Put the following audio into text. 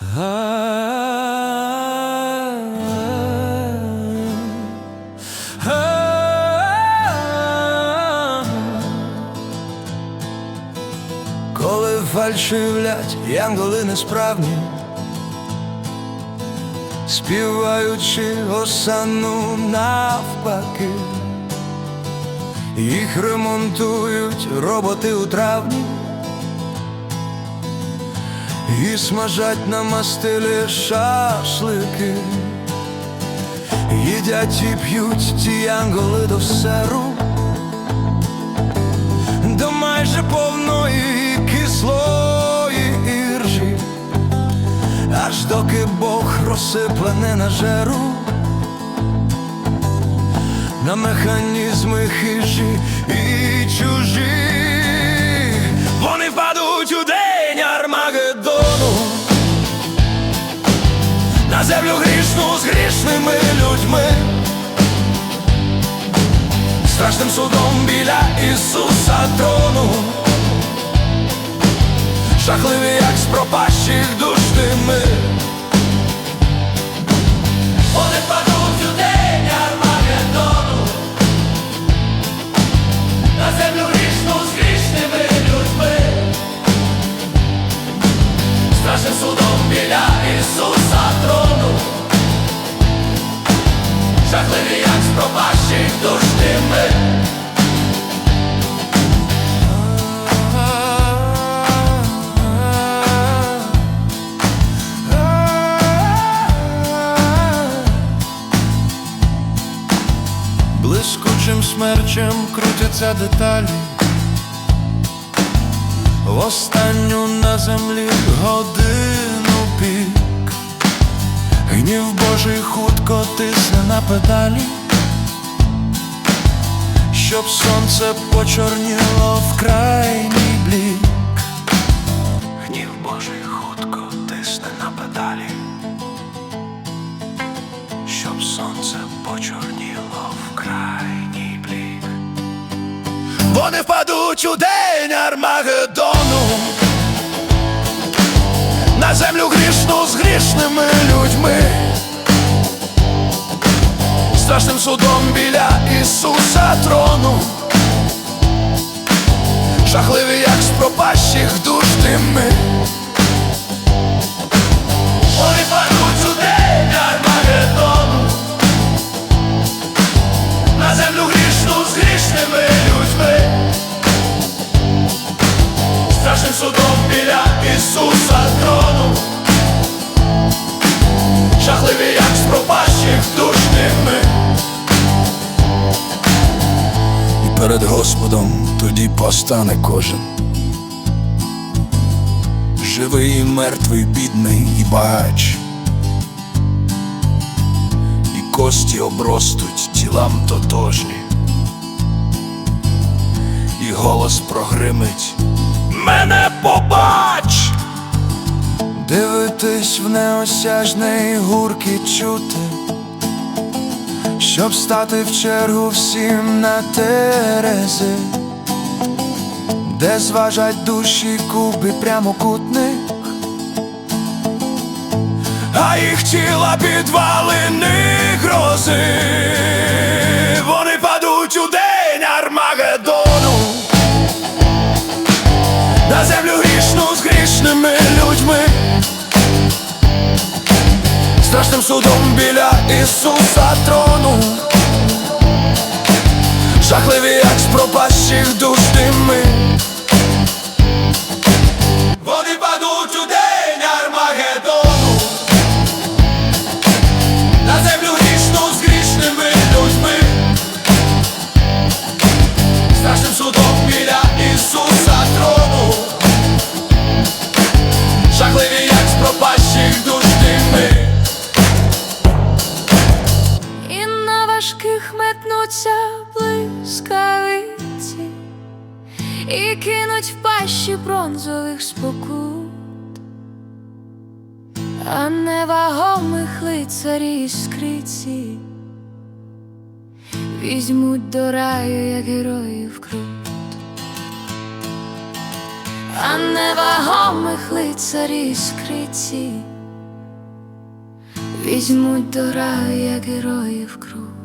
Коли фальшивлять янголи несправні, співаючи осану навпаки, їх ремонтують роботи у травні і смажать на мастилі шашлики, їдять і п'ють ті янголи до серу до майже повної кислої іржі, аж доки Бог розсиплене на жеру, на механізми хижі і чужі, вони впадуть у на землю грішну з грішними людьми страшним судом біля Ісуса трону, жахливі, як з пропащих душ тими. Жахливі, як з пропащих душ тими. Блискучим смерчем крутяться деталі. В останню на землі годину пік. Гнів Божий хутко тисне на педалі, щоб сонце почорніло в крайній блік. Гнів Божий хутко тисне на педалі, щоб сонце почорніло в крайній блік. Вони впадуть у день Армагеддону страшним судом біля Ісуса трону, жахливі, як з пропащих душ тими. Вони падуть у день Армагеддону, на землю грішну з грішними людьми. Страшним судом біля Ісуса трону, жахливі, як з пропащих душ перед Господом тоді постане кожен. Живий і мертвий, бідний і багач. І кості обростуть тілам тотожні. І голос прогримить мене побач, дивитись в неосяжний гуркіт чути, щоб стати в чергу всім на терези, де зважать душі куби прямокутних, а їх тіла підвалини грози, страшним судом біля Ісуса трону, жахливі, як з пропащих душ тими. Кинуть в пащі бронзових спокут, а невагомих лицарі іскриці візьмуть до раю, як героїв крут. а невагомих лицарі іскриці візьмуть до раю, як герої в круг.